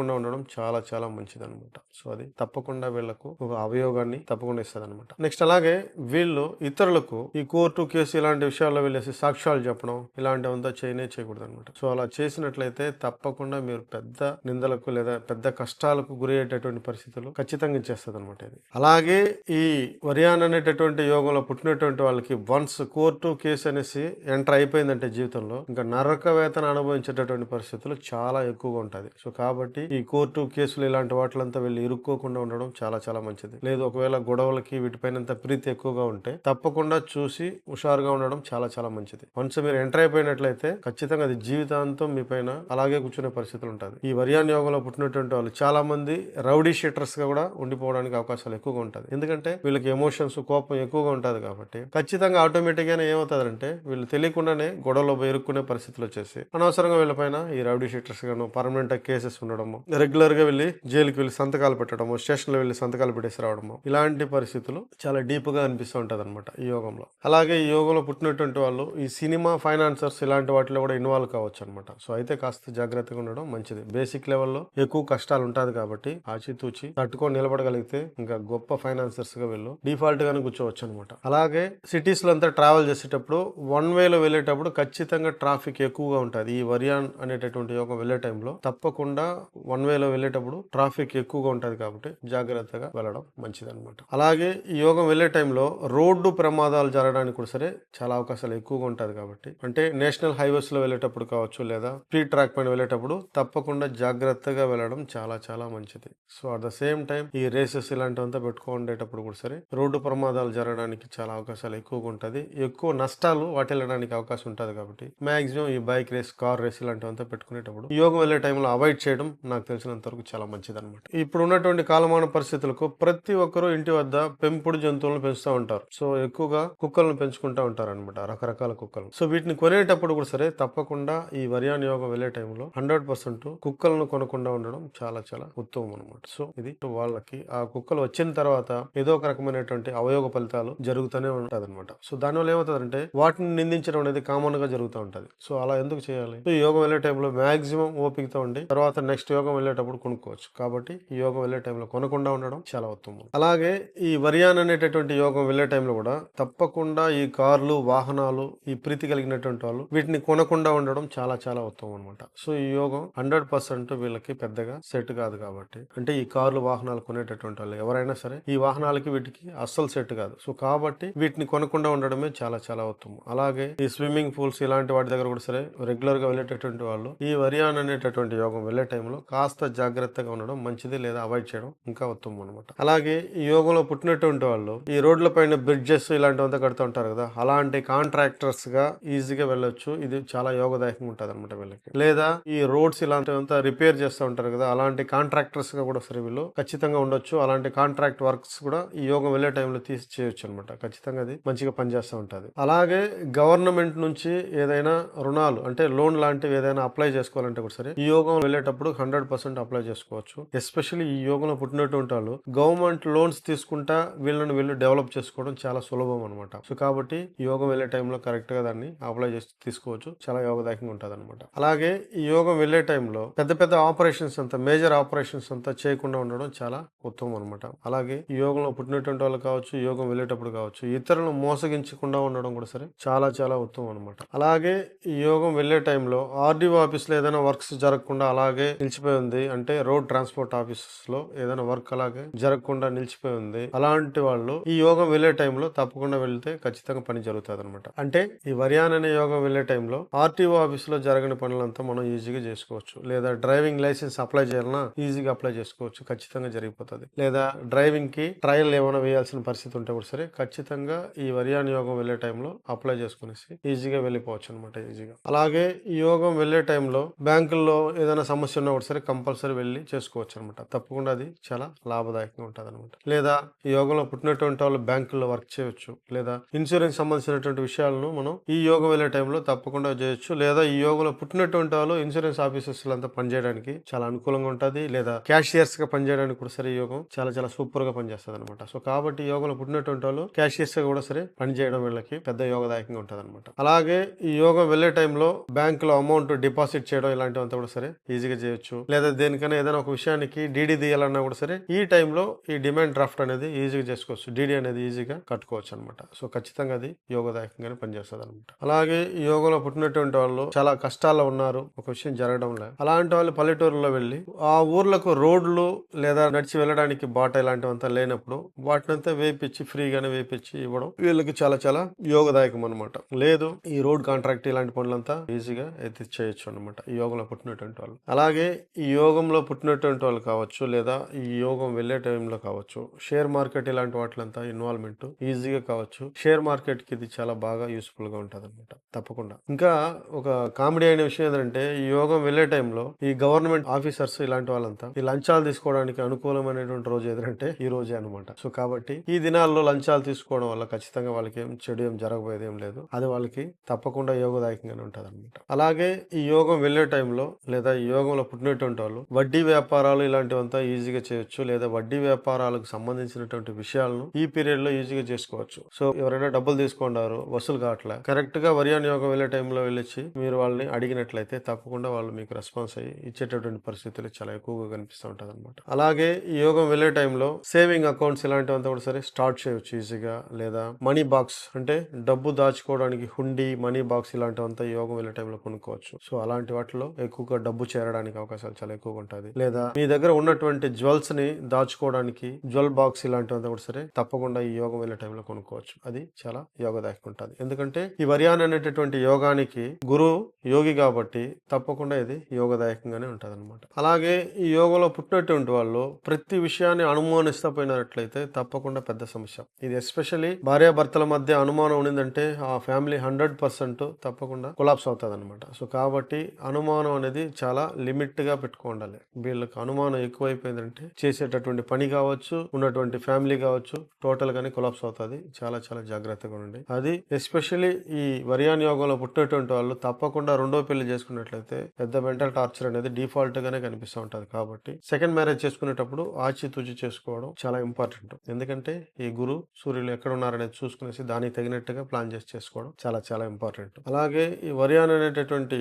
Speaker 1: తెలియకుండా ఉండడం చాలా చాలా మంచిది అనమాట సో అది తప్పకుండా వీళ్ళకు ఒక అవయోగాన్ని తప్పకుండా ఇస్తుంది అనమాట నెక్స్ట్ అలాగే వీళ్ళు ఇతరులకు ఈ కోర్టు కేసు ఇలాంటి విషయాల్లో వెళ్ళేసి సాక్ష్యాలు చెప్పడం ఇలాంటివంతా చేయనే చేయకూడదు అనమాట సో అలా చేసినట్లయితే తప్పకుండా మీరు పెద్ద నిందలకు లేదా పెద్ద కష్టాలకు గురయ్యేటటువంటి పరిస్థితులు ఖచ్చితంగా చేస్తుంది అనమాట ఇది. అలాగే ఈ వరియాన్ అనేటటువంటి యోగంలో పుట్టినటువంటి వాళ్ళకి వన్స్ కోర్టు కేసు అనేసి ఎంటర్ అయిపోయిందంటే జీవితంలో ఇంకా నరక వేతన అనుభవించేటటువంటి పరిస్థితులు చాలా ఎక్కువగా ఉంటుంది సో కాబట్టి ఈ కోర్టు కేసులు ఇలాంటి వాటిలంతా వెళ్ళి ఇరుక్కోకుండా ఉండడం చాలా చాలా మంచిది. లేదు ఒకవేళ గొడవలకి వీటిపైనంత ప్రీతి ఎక్కువగా ఉంటే తప్పకుండా చూసి హుషారుగా ఉండడం చాలా చాలా మంచిది. వన్స్ మీరు ఎంటర్ అయిపోయినట్లయితే ఖచ్చితంగా అది జీవితాంతం మీ పైన అలాగే కూర్చునే పరిస్థితులు ఉంటుంది ఈ వరియాన్ యోగంలో పుట్టినటువంటి వాళ్ళు చాలా మంది రౌడీ షీటర్స్గా కూడా ఉండిపోవడానికి అవకాశాలు ఎక్కువగా ఉంటుంది ఎందుకంటే వీళ్ళకి ఎమోషన్స్ కోపం ఎక్కువగా ఉంటుంది కాబట్టి ఖచ్చితంగా ఆటోమేటిక్ గానే ఏమవుతుందంటే వీళ్ళు తెలియకుండానే గొడవలో ఇరుక్కునే పరిస్థితులు వచ్చేసి అనవసరంగా వీళ్ళపైన ఈ రౌడీ షీటర్స్ గాను పర్మనెంట్ కేసెస్ ఉండడము రెగ్యులర్గా వెళ్ళి జైలుకి వెళ్ళి సంతకాలు పెట్టడము స్టేషన్లో వెళ్ళి సంతకాలు పెట్టేసి రావడము ఇలాంటి పరిస్థితులు చాలా డీప్గా అనిపిస్తూ ఉంటుంది అనమాట ఈ యోగంలో. అలాగే ఈ యోగంలో పుట్టినటువంటి వాళ్ళు ఈ సినిమా ఫైనాన్సర్స్ ఇలాంటి వాటిలో కూడా ఇన్వాల్వ్ కావచ్చు అనమాట సో అయితే కాస్త జాగ్రత్తగా ఉండడం మంచిది. బేసిక్ లెవెల్లో ఎక్కువ కష్టాలు ఉంటుంది కాబట్టి ఆచితూచి తట్టుకొని నిలబడగలిగితే ఇంకా గొప్ప ఫైనాన్సర్స్గా వెళ్ళు. డిఫాల్ట్ గానే కూర్చోవచ్చు అనమాట అలాగే సిటీస్లో అంతా ట్రావెల్ చేసేటప్పుడు వన్ వేలో వెళ్ళేటప్పుడు ఖచ్చితంగా ట్రాఫిక్ ఎక్కువగా ఉంటుంది. ఈ వరియాన్ అనేటటువంటి యోగం వెళ్ళే టైంలో తప్పకుండా వన్ వేలో వెళ్ళేటప్పుడు ట్రాఫిక్ ఎక్కువగా ఉంటుంది కాబట్టి జాగ్రత్తగా వెళ్ళడం మంచిది అనమాట అలాగే ఈ యోగం వెళ్ళే టైంలో రోడ్డు ప్రమాదాలు జరగడానికి కూడా సరే చాలా అవకాశాలు ఎక్కువగా ఉంటుంది కాబట్టి అంటే నేషనల్ హైవేస్లో వెళ్ళేటప్పుడు కావచ్చు లేదా స్పీడ్ ట్రాక్ పైన వెళ్ళేటప్పుడు తప్పకుండా జాగ్రత్తగా వెళ్ళడం చాలా చాలా మంచిది. So at the same time ఈ రేసెస్ ఇలాంటివంతా పెట్టుకుండేటప్పుడు కూడా సరే రోడ్డు ప్రమాదాలు జరగడానికి చాలా అవకాశాలు ఎక్కువగా ఉంటుంది. ఎక్కువ నష్టాలు వాటిల్లడానికి అవకాశం ఉంటుంది కాబట్టి మాక్సిమం ఈ బైక్ రేస్ కార్ రేస్ ఇలాంటివంతా పెట్టుకునేటప్పుడు యోగం వెళ్ళే టైంలో అవాయిడ్ చేయడం నాకు తెలిసినంత వరకు చాలా మంచిది అనమాట ఇప్పుడు ఉన్నటువంటి కాలమాన పరిస్థితులకు ప్రతి ఒక్కరూ ఇంటి వద్ద పెంపుడు జంతువులను పెంచుతూ ఉంటారు. సో ఎక్కువగా కుక్కలను పెంచుకుంటూ ఉంటారు అనమాట రకరకాల కుక్కలు. సో వీటిని కొనేటప్పుడు కూడా సరే తప్పకుండా ఈ వరియాన్ యోగం వెళ్ళే టైంలో హండ్రెడ్ పర్సెంట్ కుక్కలను కొనకుండా ఉండడం చాలా చాలా ఉత్తమం అనమాట సో ఇది వాళ్ళకి ఆ కుక్కలు వచ్చిన తర్వాత ఏదో ఒక రకమైనటువంటి అవయోగ ఫలితాలు జరుగుతూనే ఉంటుంది అనమాట సో దానివల్ల ఏమవుతుందంటే వాటిని నిందించడం అనేది కామన్గా జరుగుతూ ఉంటది. సో అలా ఎందుకు చేయాలి? సో యోగం వెళ్ళే టైంలో మాక్సిమం ఓపికతో ఉండి తర్వాత నెక్స్ట్ యోగం వెళ్ళేటప్పుడు కొనుక్కోవచ్చు. కాబట్టి ఈ యోగం వెళ్ళే టైంలో కొనకుండా ఉండడం చాలా ఉత్తమం. అలాగే ఈ వరియాన్ అనేటటువంటి యోగం వెళ్ళే టైంలో కూడా తప్పకుండా ఈ కార్లు వాహనాలు ఈ ప్రీతి కలిగినటువంటి వాళ్ళు వీటిని కొనకుండా ఉండడం చాలా చాలా ఉత్తమం అనమాట సో ఈ యోగం హండ్రెడ్ పర్సెంట్ వీళ్ళకి పెద్దగా సెట్ కాదు కాబట్టి. అంటే ఈ కార్లు వాహనాలు కొనేటటువంటి వాళ్ళు ఎవరైనా సరే ఈ వాహనాలకి వీటికి అస్సలు సెట్ కాదు. సో కాబట్టి వీటిని కొనకుండా ఉండడమే చాలా చాలా ఉత్తమం. అలాగే ఈ స్విమ్మింగ్ పూల్స్ ఇలాంటి వాటి దగ్గర కూడా సరే రెగ్యులర్గా వెళ్ళేటటువంటి వాళ్ళు ఈ వరియాన్ అనేటటువంటి యోగం వెళ్ళే టైంలో కాస్త జాగ్రత్తగా ఉండడం మంచిది లేదా అవాయిడ్ చేయడం ఇంకా ఉత్తమం అనమాట అలాగే ఈ యోగంలో పుట్టినటువంటి వాళ్ళు ఈ రోడ్ల పైన బ్రిడ్జెస్ ఇలాంటివంతా కడుతూ ఉంటారు కదా అలాంటి కాంట్రాక్టర్స్గా ఈజీగా వెళ్ళొచ్చు. ఇది చాలా యోగదాయకంగా ఉంటుంది అనమాట వీళ్ళకి. లేదా ఈ రోడ్స్ ఇలాంటివంతా రిపేర్ చేస్తూ ఉంటారు కదా అలాంటి కాంట్రాక్టర్స్గా కూడా సరే వీళ్ళు ఖచ్చితంగా ఉండొచ్చు. అలాంటి కాంట్రాక్ట్ వర్క్స్ కూడా ఈ యోగం వెళ్ళే టైంలో తీసి చేయొచ్చు అనమాట ఖచ్చితంగా అది మంచిగా పనిచేస్తూ ఉంటుంది. అలాగే గవర్నమెంట్ నుంచి ఏదైనా రుణాలు అంటే లోన్ లాంటివి ఏదైనా అప్లై చేసుకోవాలంటే కూడా సరే ఈ యోగం వెళ్ళేటప్పుడు హండ్రెడ్ పర్సెంట్ అప్లై చేసుకోవచ్చు. ఎస్పెషల్లీ ఈ యోగంలో పుట్టినటువంటి వాళ్ళు గవర్నమెంట్ లోన్స్ తీసుకుంటా వీళ్ళని వీళ్ళు డెవలప్ చేసుకోవడం చాలా సులభం అనమాట సో కాబట్టి యోగం వెళ్ళే టైంలో కరెక్ట్గా దాన్ని అప్లై చేసి తీసుకోవచ్చు. చాలా యోగదాయకంగా ఉంటుంది అనమాట అలాగే ఈ యోగం వెళ్ళే టైంలో పెద్ద పెద్ద ఆపరేషన్స్ అంతా మేజర్ ఆపరేషన్స్ అంతా చేయకుండా ఉండడం చాలా ఉత్తమం అనమాట అలాగే ఈ యోగంలో పుట్టినటువంటి వాళ్ళు కావచ్చు యోగం వెళ్ళేటప్పుడు కావచ్చు ఇతరులను మోసగించకుండా ఉండడం కూడా సరే చాలా చాలా ఉత్తమం అనమాట అలాగే ఈ యోగం వెళ్ళే టైంలో ఆర్డీఓ ఆఫీస్లో ఏదైనా వర్క్స్ జరగకుండా అలాగే నిలిచిపోయి ఉంది. అంటే రోడ్ ట్రాన్స్పోర్ట్ ఆఫీసెస్లో ఏదైనా వర్క్ అలాగే జరగకుండా నిలిచిపోయి ఉంది. అలాంటి వాళ్ళు ఈ యోగం వెళ్ళే టైంలో తప్పకుండా వెళ్తే ఖచ్చితంగా పని జరుగుతుంది అనమాట అంటే ఈ వరియాన్ అనే యోగం వెళ్ళే టైంలో ఆర్టీఓ ఆఫీస్లో జరగని పనులంతా మనం ఈజీగా చేసుకోవచ్చు. లేదా డ్రైవింగ్ లైసెన్స్ అప్లై చేయాలన్నా ఈజీగా అప్లై చేసుకోవచ్చు. ఖచ్చితంగా జరిగిపోతుంది. లేదా డ్రైవింగ్కి ట్రయల్ ఏమైనా వేయాల్సిన పరిస్థితి ఉంటే కూడా సరే ఖచ్చితంగా ఈ వరియాన్ యోగం వెళ్ళే టైంలో అప్లై చేసుకునేసి ఈజీగా వెళ్ళిపోవచ్చు అనమాట ఈజీగా. అలాగే ఈ యోగం వెళ్ళే టైంలో బ్యాంకుల్లో ఏదైనా సమస్య ఉన్నా కూడా సరే కంపల్సరీ వెళ్ళి చేసుకోవచ్చు అనమాట తప్పకుండా అది చాలా లాభదాయకంగా ఉంటుంది అనమాట లేదా ఈ యోగంలో పుట్టినటువంటి వాళ్ళు బ్యాంకుల్లో వర్క్ చేయొచ్చు. లేదా ఇన్సూరెన్స్ సంబంధించినటువంటి విషయాలను మనం ఈ యోగం వెళ్ళే టైంలో తప్పకుండా చేయొచ్చు. లేదా ఈ యోగంలో పుట్టినటువంటి వాళ్ళు ఇన్సూరెన్స్ ఆఫీసర్స్ అంతా పనిచేయడానికి చాలా అనుకూలంగా ఉంటుంది. లేదా క్యాషియర్స్గా పనిచేయడానికి కూడా సరే ఈ యోగం చాలా చాలా సూపర్గా పనిచేస్తుంది అనమాట సో కాబట్టి యోగంలో పుట్టినటువంటి వాళ్ళు క్యాషియర్స్గా కూడా సరే పనిచేయడం వీళ్ళకి పెద్ద యోగదాయకంగా ఉంటుంది అనమాట అలాగే ఈ యోగం వెళ్ళే టైంలో బ్యాంకులో అమౌంట్ డిపాజిట్ చేయడం ఇలాంటివంతా కూడా సరే ఈజీగా చేయొచ్చు. లేదా దేనికైనా ఏదైనా ఒక విషయానికి డీడీ తీయాలన్నా కూడా సరే ఈ టైంలో ఈ డిమాండ్ డ్రాఫ్ట్ అనేది ఈజీగా చేసుకోవచ్చు. డీడీ అనేది ఈజీగా కట్టుకోవచ్చు అనమాట సో ఖచ్చితంగా అది యోగదాయకంగానే పనిచేస్తుంది అనమాట అలాగే ఈ యోగంలో పుట్టినటువంటి వాళ్ళు చాలా కష్టాల్లో ఉన్నారు. ఒక విషయం జరగడం లేదు అలాంటి వాళ్ళు పల్లెటూరులో వెళ్ళి ఆ ఊర్లకు రోడ్లు లేదా నడిచి వెళ్ళడానికి బాట ఇలాంటివంతా లేనప్పుడు వాటినంతా వేపించి ఫ్రీగానే వేపించి ఇవ్వడం వీళ్ళకి చాలా చాలా యోగదాయకం అనమాట లేదు ఈ రోడ్ కాంట్రాక్ట్ ఇలాంటి పనులంతా ఈజీగా అయితే చేయొచ్చు అనమాట ఈ యోగంలో పుట్టినటువంటి వాళ్ళు. అలాగే ఈ యోగంలో పుట్టినటువంటి వాళ్ళు కావచ్చు లేదా ఈ యోగం వెళ్ళే టైంలో కావచ్చు షేర్ మార్కెట్ ఇలాంటి వాటిలంతా ఇన్వాల్వ్మెంట్ ఈజీగా కావచ్చు. షేర్ మార్కెట్కి ఇది చాలా బాగా యూస్ఫుల్గా ఉంటుంది అనమాట తప్పకుండా. ఇంకా ఒక కామెడీ అయిన విషయం ఏంటంటే ఈ యోగం వెళ్ళే టైంలో ఈ గవర్నమెంట్ ఆఫీసర్స్ ఇలాంటి వాళ్ళంతా ఈ లంచాలు తీసుకోవడానికి అనుకూలమైనటువంటి రోజు ఏదంటే ఈ రోజే అనమాట సో కాబట్టి ఈ దినాల్లో లంచాలు తీసుకోవడం వల్ల ఖచ్చితంగా వాళ్ళకి ఏం చెడు ఏం జరగబోయేది ఏం లేదు. అది వాళ్ళకి తప్పకుండా యోగదాయకంగానే ఉంటుంది అనమాట అలాగే ఈ యోగం వెళ్ళే టైంలో లేదా ఈ యోగంలో పుట్టినటువంటి వాళ్ళు వడ్డీ వ్యాపారాలు ఇలాంటివంతా ఈజీగా చేయొచ్చు. లేదా వడ్డీ వ్యాపారాలకు సంబంధించినటువంటి విషయాలను ఈ పీరియడ్లో ఈజీగా చేసుకోవచ్చు. సో ఎవరైనా డబ్బులు తీసుకున్నారు వసూలు కావట్లే. కరెక్ట్గా వరియాన్ యోగం వెళ్ళే టైంలో వెళ్ళొచ్చి మీరు వాళ్ళని అడిగినట్లయితే తప్పకుండా వాళ్ళు మీకు రెస్పాన్స్ అయ్యి ఇచ్చేటటువంటి పరిస్థితులు చాలా ఎక్కువగా కనిపిస్తూ ఉంటుంది అనమాట అలాగే ఈ యోగం వెళ్ళే టైంలో సేవింగ్ అకౌంట్స్ ఇలాంటివంతా కూడా సరే స్టార్ట్ చేయొచ్చు ఈజీగా. లేదా మనీ బాక్స్ అంటే డబ్బు దాచుకోవడానికి హుండీ మనీ బాక్స్ ఇలాంటివంతా యోగం వెళ్ళే టైంలో కొనుక్కోవచ్చు. సో అలాంటి వాటిలో ఎక్కువగా డబ్బు చేరడానికి అవకాశాలు అవకాశాలు చాలా ఎక్కువగా ఉంటుంది. లేదా మీ దగ్గర ఉన్నటువంటి జ్వెల్స్ని దాచుకోవడానికి జ్వెల్ బాక్స్ ఇలాంటివంతా కూడా సరే తప్పకుండా ఈ యోగం వెళ్ళే టైంలో కొనుక్కోవచ్చు. అది చాలా యోగదాయకం ఉంటుంది. ఎందుకంటే ఈ వర్యాన్ అనేటటువంటి యోగానికి గురువు యోగి కాబట్టి తప్పకుండా ఇది యోగదాయకంగానే ఉంటుంది అనమాట అలాగే ఈ యోగంలో పుట్టినటువంటి వాళ్ళు ప్రతి విషయాన్ని అనుమానిస్తా పోయినట్లయితే తప్పకుండా పెద్ద సమస్య. ఇది ఎస్పెషల్లీ భార్యాభర్తల మధ్య అనుమానం ఉండిందంటే ఆ ఫ్యామిలీ హండ్రెడ్ పర్సెంట్ తప్పకుండా కొలాప్స్ అవుతుంది అనమాట సో కాబట్టి అనుమానం అనేది చాలా లిమిట్ గా పెట్టుకోండాలి. వీళ్ళకి అనుమానం ఎక్కువైపోయిందంటే చేసేటటువంటి పని కావచ్చు ఉన్నటువంటి ఫ్యామిలీ కావచ్చు టోటల్ గానే కొలాప్స్ అవుతుంది. చాలా చాలా జాగ్రత్తగా ఉండండి. అది ఎస్పెషల్లీ ఈ వరియాన్ యోగంలో పుట్టినటువంటి వాళ్ళు తప్పకుండా రెండో పెళ్ళి చేసుకున్నట్లయితే పెద్ద మెంటల్ టార్చర్ అనేది డిఫాల్ట్ గానే కనిపిస్తూ ఉంటది కాబట్టి సెకండ్ మ్యారేజ్ చేసుకునేటప్పుడు ఆచితూచి చేసుకోవడం చాలా ఇంపార్టెంట్. ఎందుకంటే ఈ గురు సూర్యులు ఎక్కడ ఉన్నారనేది చూసుకునేసి దానికి తగినట్టుగా ప్లాన్ చేసి చేసుకోవడం చాలా చాలా ఇంపార్టెంట్. అలాగే ఈ వరియాన్ అనేటటువంటి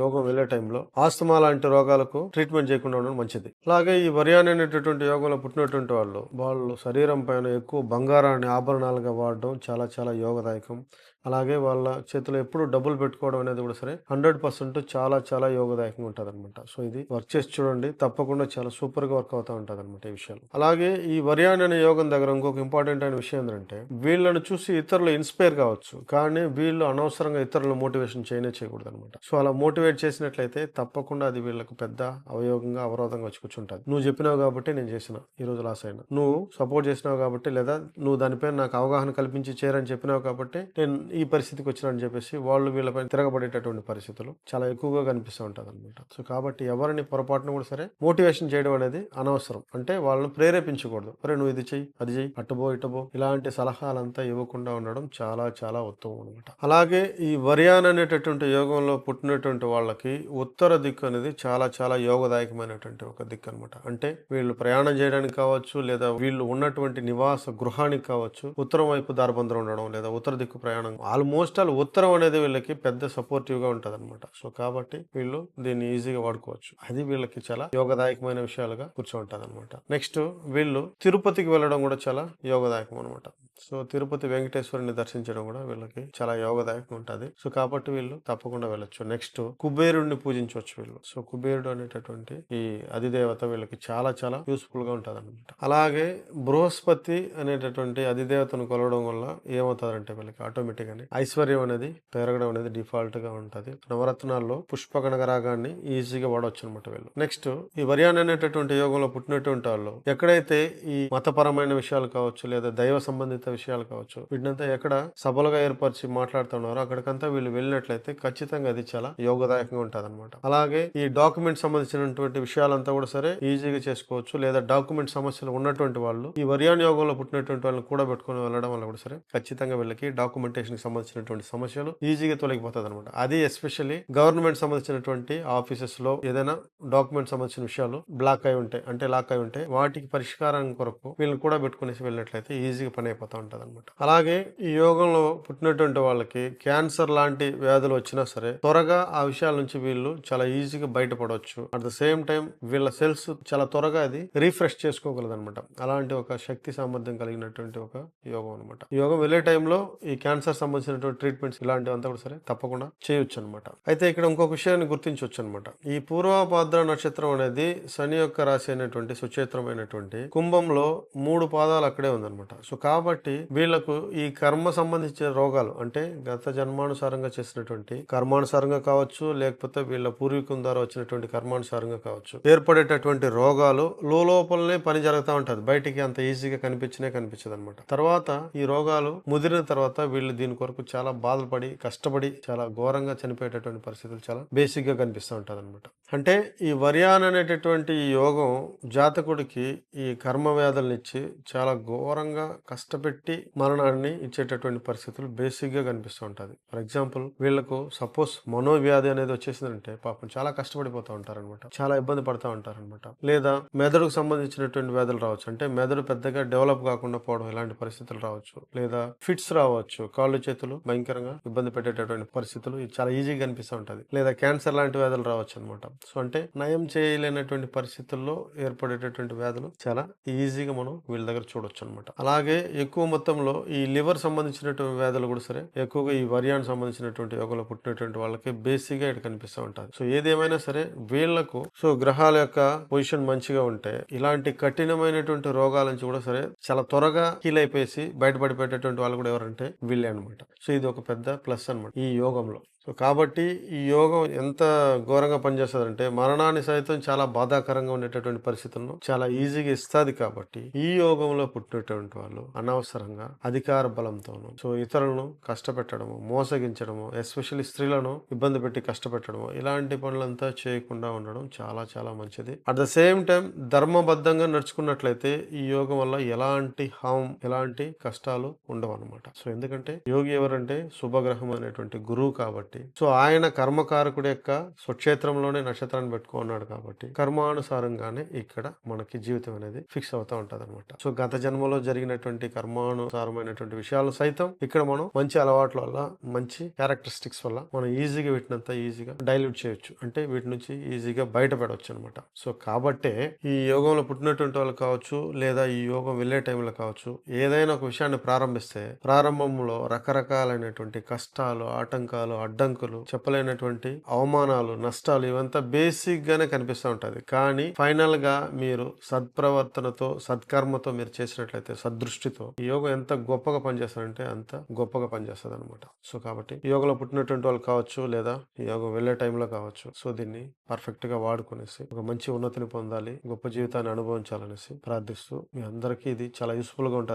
Speaker 1: యోగం వెళ్ళే టైంలో ఆస్తమా లాంటి రోగాలకు ట్రీట్మెంట్ చేయకుండా ఉండడం మంచిది. అలాగే ఈ వరియాన్ అనేటటువంటి యోగంలో పుట్టినటువంటి వాళ్ళు వాళ్ళు శరీరం పైన ఎక్కువ బంగారాన్ని ఆభరణాలుగా వాడడం చాలా చాలా యోగదాయకం. అలాగే వాళ్ళ చేతిలో ఎప్పుడు డబ్బులు పెట్టుకోవడం అనేది కూడా సరే హండ్రెడ్ పర్సెంట్ చాలా చాలా యోగదాయకంగా ఉంటుంది అనమాట సో ఇది వర్క్ చేసి చూడండి తప్పకుండా చాలా సూపర్గా వర్క్ అవుతా ఉంటుంది అనమాట ఈ విషయాలు. అలాగే ఈ వరియాన్ అనే యోగం దగ్గర ఇంకొక ఇంపార్టెంట్ అయిన విషయం ఏంటంటే వీళ్ళని చూసి ఇతరులు ఇన్స్పైర్ కావచ్చు కానీ వీళ్ళు అనవసరంగా ఇతరులు మోటివేషన్ చేయనే చేయకూడదు అనమాట సో అలా మోటివేట్ చేసినట్లయితే తప్పకుండా అది వీళ్ళకు పెద్ద అవయోగంగా అవరోధంగా వచ్చి కూర్చుంటుంది. నువ్వు చెప్పినావు కాబట్టి నేను చేసిన ఈ రోజు లాస్ అయినా. నువ్వు సపోర్ట్ చేసినావు కాబట్టి లేదా నువ్వు దానిపైన నాకు అవగాహన కల్పించి చేయరని చెప్పినావు కాబట్టి నేను ఈ పరిస్థితికి వచ్చినానని చెప్పేసి వాళ్ళు వీళ్ళపై తిరగబడేటటువంటి పరిస్థితులు చాలా ఎక్కువగా కనిపిస్తూ ఉంటుంది అనమాట సో కాబట్టి ఎవరిని పొరపాటున కూడా సరే మోటివేషన్ చేయడం అనేది అనవసరం. అంటే వాళ్ళని ప్రేరేపించకూడదు. అరే నువ్వు ఇది చెయ్యి అది చెయ్యి అట్టుబో ఇటుబో ఇలాంటి సలహాలంతా ఇవ్వకుండా ఉండడం చాలా చాలా ఉత్తమం అనమాట అలాగే ఈ వరియాన్ అనేటటువంటి యోగంలో పుట్టినటువంటి వాళ్ళకి ఉత్తర దిక్కు అనేది చాలా చాలా యోగదాయకమైనటువంటి ఒక దిక్కు అనమాట అంటే వీళ్ళు ప్రయాణం చేయడానికి కావచ్చు లేదా వీళ్ళు ఉన్నటువంటి నివాస గృహానికి కావచ్చు ఉత్తరం వైపు దారబంధం ఉండడం లేదా ఉత్తర దిక్కు ప్రయాణం ఆల్మోస్ట్ ఆల్ ఉత్తరం అనేది వీళ్ళకి పెద్ద సపోర్టివ్గా ఉంటుంది అనమాట సో కాబట్టి వీళ్ళు దీన్ని ఈజీగా వాడుకోవచ్చు. అది వీళ్ళకి చాలా యోగదాయకమైన విషయాలుగా కూర్చోంటుంది అనమాట నెక్స్ట్ వీళ్ళు తిరుపతికి వెళ్ళడం కూడా చాలా యోగదాయకం అనమాట సో తిరుపతి వెంకటేశ్వరుని దర్శించడం కూడా వీళ్ళకి చాలా యోగదాయకం ఉంటది. సో కాబట్టి వీళ్ళు తప్పకుండా వెళ్ళొచ్చు. నెక్స్ట్ కుబేరుడిని పూజించవచ్చు వీళ్ళు. సో కుబేరుడు అనేటటువంటి ఈ అధిదేవత వీళ్ళకి చాలా చాలా యూస్ఫుల్గా ఉంటుంది అనమాట అలాగే బృహస్పతి అనేటటువంటి అధిదేవతను కొలవడం వల్ల ఏమవుతుందంటే వీళ్ళకి ఆటోమేటిక్ అని ఐశ్వర్యం అనేది పెరగడం అనేది డిఫాల్ట్గా ఉంటుంది. నవరత్నాల్లో పుష్పకణక రాగాన్ని ఈజీగా వాడవచ్చు అనమాట వీళ్ళు. నెక్స్ట్ ఈ వరియాన్ అనేటటువంటి యోగంలో పుట్టినటువంటి వాళ్ళు ఎక్కడైతే ఈ మతపరమైన విషయాలు కావచ్చు లేదా దైవ సంబంధిత విషయాలు కావచ్చు. వీటినంతా ఎక్కడ సభలుగా ఏర్పరిచి మాట్లాడుతున్నారో అక్కడికంతా వీళ్ళు వెళ్ళినట్లయితే ఖచ్చితంగా అది చాలా యోగదాయకంగా ఉంటుంది అనమాట అలాగే ఈ డాక్యుమెంట్ సంబంధించినటువంటి విషయాలంతా కూడా సరే ఈజీగా చేసుకోవచ్చు లేదా డాక్యుమెంట్ సమస్యలు ఉన్నటువంటి వాళ్ళు ఈ వరియాన్ యోగంలో పుట్టినటువంటి వాళ్ళని కూడా పెట్టుకుని వెళ్ళడం వల్ల కూడా సరే ఖచ్చితంగా వీళ్ళకి డాక్యుమెంటేషన్కి సంబంధించినటువంటి సమస్యలు ఈజీగా తొలగిపోతుంది అనమాట అది ఎస్పెషల్లీ గవర్నమెంట్ సంబంధించినటువంటి ఆఫీసెస్లో ఏదైనా డాక్యుమెంట్ సంబంధించిన విషయాలు బ్లాక్ అయి ఉంటాయి అంటే లాక్ అయి ఉంటాయి. వాటికి పరిష్కారం కొరకు వీళ్ళని కూడా పెట్టుకునేసి వెళ్ళినట్లయితే ఈజీగా పని అయిపోతూ ఉంటుంది అనమాట అలాగే ఈ యోగంలో పుట్టినటువంటి వాళ్ళకి క్యాన్సర్ లాంటి వ్యాధులు వచ్చినా సరే త్వరగా ఆ విషయాల నుంచి వీళ్ళు చాలా ఈజీగా బయటపడవచ్చు. అట్ ద సేమ్ టైం వీళ్ళ సెల్స్ చాలా త్వరగా అది రీఫ్రెష్ చేసుకోగలదు అనమాట అలాంటి ఒక శక్తి సామర్థ్యం కలిగినటువంటి ఒక యోగం అనమాట యోగం వెళ్ళే టైంలో ఈ క్యాన్సర్ సంబంధించినటువంటి ట్రీట్మెంట్స్ ఇలాంటివంతా కూడా సరే తప్పకుండా చేయొచ్చు అనమాట అయితే ఇక్కడ ఇంకొక విషయాన్ని గుర్తించవచ్చు అనమాట ఈ పూర్వభాద్ర నక్షత్రం అనేది శని యొక్క రాశి అయినటువంటి సుచేత్రమైనటువంటి కుంభంలో మూడు పాదాలు అక్కడే ఉందన్నమాట. సో కాబట్టి వీళ్ళకు ఈ కర్మ సంబంధించిన రోగాలు అంటే గత జన్మానుసారంగా చేసినటువంటి కర్మానుసారంగా కావచ్చు లేకపోతే వీళ్ళ పూర్వీకుల ద్వారా వచ్చినటువంటి కర్మానుసారంగా కావచ్చు ఏర్పడేటటువంటి రోగాలు లోపలనే పని జరుగుతూ ఉంటుంది. బయటికి అంత ఈజీగా కనిపించినే కనిపించదు అనమాట తర్వాత ఈ రోగాలు ముదిరిన తర్వాత వీళ్ళు దీని కొరకు చాలా బాధపడి కష్టపడి చాలా ఘోరంగా చనిపోయేటటువంటి పరిస్థితులు చాలా బేసిక్గా కనిపిస్తూ ఉంటుంది అనమాట అంటే ఈ వర్యాన్ అనేటటువంటి ఈ యోగం జాతకుడికి ఈ కర్మ వ్యాధులను ఇచ్చి చాలా ఘోరంగా కష్టపెట్టి మరణాన్ని ఇచ్చేటటువంటి పరిస్థితులు బేసిక్గా కనిపిస్తూ ఉంటుంది. ఫర్ ఎగ్జాంపుల్ వీళ్ళకు సపోజ్ మనోవ్యాధి అనేది వచ్చేసిందంటే పాపం చాలా కష్టపడిపోతూ ఉంటారనమాట. చాలా ఇబ్బంది పడతా ఉంటారనమాట. లేదా మెదడుకు సంబంధించినటువంటి వ్యాధులు రావచ్చు. అంటే మెదడు పెద్దగా డెవలప్ కాకుండా పోవడం ఇలాంటి పరిస్థితులు రావచ్చు. లేదా ఫిట్స్ రావచ్చు. కాళ్ళు చేతులు భయంకరంగా ఇబ్బంది పెట్టేటటువంటి పరిస్థితులు ఇది చాలా ఈజీగా కనిపిస్తూ ఉంటుంది. లేదా క్యాన్సర్ లాంటి వ్యాధులు రావచ్చు అనమాట సో అంటే నయం చేయలేనటువంటి పరిస్థితుల్లో ఏర్పడేటటువంటి వ్యాధులు చాలా ఈజీగా మనం వీళ్ళ దగ్గర చూడొచ్చు అనమాట అలాగే ఎక్కువ మొత్తంలో ఈ లివర్ సంబంధించినటువంటి వ్యాధులు కూడా సరే ఎక్కువగా ఈ వరియాన్ సంబంధించినటువంటి యోగంలో పుట్టినటువంటి వాళ్ళకి బేసిక్గా ఇక్కడ కనిపిస్తూ ఉంటారు సో ఏదేమైనా సరే వీళ్ళకు సో గ్రహాల యొక్క పొజిషన్ మంచిగా ఉంటే ఇలాంటి కఠినమైనటువంటి రోగాల నుంచి కూడా సరే చాలా త్వరగా హీల్ అయిపోయేసి బయటపడిపోయేటటువంటి వాళ్ళు కూడా ఎవరంటే వీళ్ళే అనమాట. సో ఇది ఒక పెద్ద ప్లస్ అన్నమాట ఈ యోగంలో. సో కాబట్టి ఈ యోగం ఎంత ఘోరంగా పనిచేస్తుందంటే మరణాన్ని సైతం చాలా బాధాకరంగా ఉండేటటువంటి పరిస్థితులను చాలా ఈజీగా ఇస్తుంది కాబట్టి ఈ యోగంలో పుట్టినటువంటి వాళ్ళు అనవసరంగా అధికార బలంతోనూ సో ఇతరులను కష్టపెట్టడము మోసగించడము ఎస్పెషల్లీ స్త్రీలను ఇబ్బంది పెట్టి కష్టపెట్టడము ఇలాంటి పనులంతా చేయకుండా ఉండడం చాలా చాలా మంచిది. అట్ ద సేమ్ టైం ధర్మబద్ధంగా నడుచుకున్నట్లయితే ఈ యోగం వల్ల ఎలాంటి హామ్ ఎలాంటి కష్టాలు ఉండవు అనమాట సో ఎందుకంటే యోగి ఎవరంటే శుభగ్రహం అనేటువంటి గురువు కాబట్టి సో ఆయన కర్మకారకుడు యొక్క స్వక్షేత్రంలోనే నక్షత్రాన్ని పెట్టుకున్నాడు కాబట్టి కర్మానుసారంగానే ఇక్కడ మనకి జీవితం అనేది ఫిక్స్ అవుతా ఉంటది అనమాట సో గత జన్మలో జరిగినటువంటి కర్మానుసారమైనటువంటి విషయాలు సైతం ఇక్కడ మనం మంచి అలవాట్ల వల్ల మంచి క్యారెక్టరిస్టిక్స్ వల్ల మనం ఈజీగా వీటినంతా ఈజీగా డైల్యూట్ చేయొచ్చు. అంటే వీటి నుంచి ఈజీగా బయటపడవచ్చు అనమాట సో కాబట్టే ఈ యోగంలో పుట్టినటువంటి వాళ్ళు కావచ్చు లేదా ఈ యోగం వెళ్ళే టైంలో కావచ్చు ఏదైనా ఒక విషయాన్ని ప్రారంభిస్తే ప్రారంభంలో రకరకాలైనటువంటి కష్టాలు ఆటంకాలు అడ్డంకులు చెప్పలేనటువంటి అవమానాలు నష్టాలు ఇవంతా బేసిక్ గానే కనిపిస్తూ ఉంటది. కానీ ఫైనల్గా మీరు సత్ప్రవర్తనతో సత్కర్మతో మీరు చేసినట్లయితే సదృష్టితో ఈ యోగం ఎంత గొప్పగా పనిచేస్తారంటే అంత గొప్పగా పనిచేస్తుంది అనమాట సో కాబట్టి యోగలో పుట్టినటువంటి వాళ్ళు కావచ్చు లేదా యోగం వెళ్ళే టైంలో కావచ్చు సో దీన్ని పర్ఫెక్ట్గా వాడుకునేసి ఒక మంచి ఉన్నతిని పొందాలి గొప్ప జీవితాన్ని అనుభవించాలనేసి ప్రార్థిస్తూ మీ అందరికీ ఇది చాలా యూస్ఫుల్గా ఉంటుంది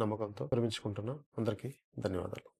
Speaker 1: నమ్మకంతో ప్రేమించుకుంటున్నా. అందరికీ ధన్యవాదాలు.